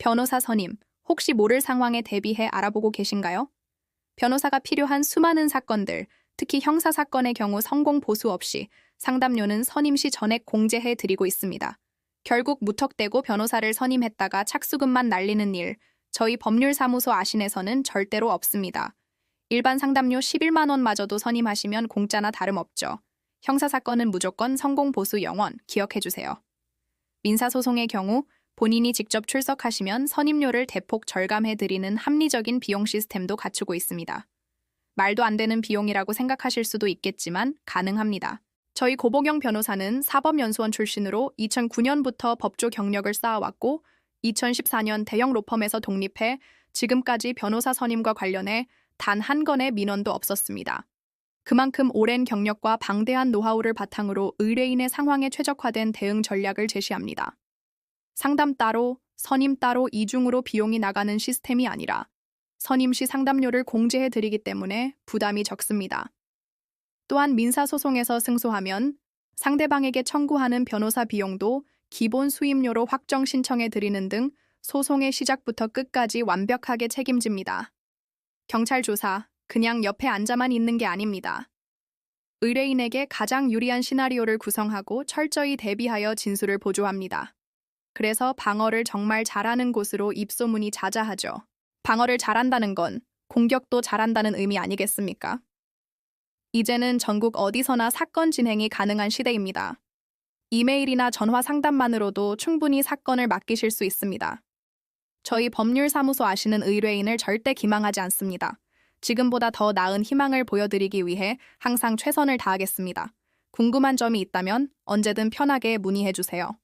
변호사 선임, 혹시 모를 상황에 대비해 알아보고 계신가요? 변호사가 필요한 수많은 사건들, 특히 형사 사건의 경우 성공 보수 없이 상담료는 선임 시 전액 공제해 드리고 있습니다. 결국 무턱대고 변호사를 선임했다가 착수금만 날리는 일, 저희 법률사무소 아신에서는 절대로 없습니다. 일반 상담료 11만 원마저도 선임하시면 공짜나 다름없죠. 형사 사건은 무조건 성공 보수 영원 기억해 주세요. 민사 소송의 경우 본인이 직접 출석하시면 선임료를 대폭 절감해 드리는 합리적인 비용 시스템도 갖추고 있습니다. 말도 안 되는 비용이라고 생각하실 수도 있겠지만 가능합니다. 저희 고보경 변호사는 사법연수원 출신으로 2009년부터 법조 경력을 쌓아왔고 2014년 대형 로펌에서 독립해 지금까지 변호사 선임과 관련해 단 한 건의 민원도 없었습니다. 그만큼 오랜 경력과 방대한 노하우를 바탕으로 의뢰인의 상황에 최적화된 대응 전략을 제시합니다. 상담 따로, 선임 따로 이중으로 비용이 나가는 시스템이 아니라 선임 시 상담료를 공제해 드리기 때문에 부담이 적습니다. 또한 민사소송에서 승소하면 상대방에게 청구하는 변호사 비용도 기본 수임료로 확정 신청해 드리는 등 소송의 시작부터 끝까지 완벽하게 책임집니다. 경찰 조사, 그냥 옆에 앉아만 있는 게 아닙니다. 의뢰인에게 가장 유리한 시나리오를 구성하고 철저히 대비하여 진술을 보조합니다. 그래서 방어를 정말 잘하는 곳으로 입소문이 자자하죠. 방어를 잘한다는 건 공격도 잘한다는 의미 아니겠습니까? 이제는 전국 어디서나 사건 진행이 가능한 시대입니다. 이메일이나 전화 상담만으로도 충분히 사건을 맡기실 수 있습니다. 저희 법률사무소 아시는 의뢰인을 절대 기망하지 않습니다. 지금보다 더 나은 희망을 보여드리기 위해 항상 최선을 다하겠습니다. 궁금한 점이 있다면 언제든 편하게 문의해 주세요.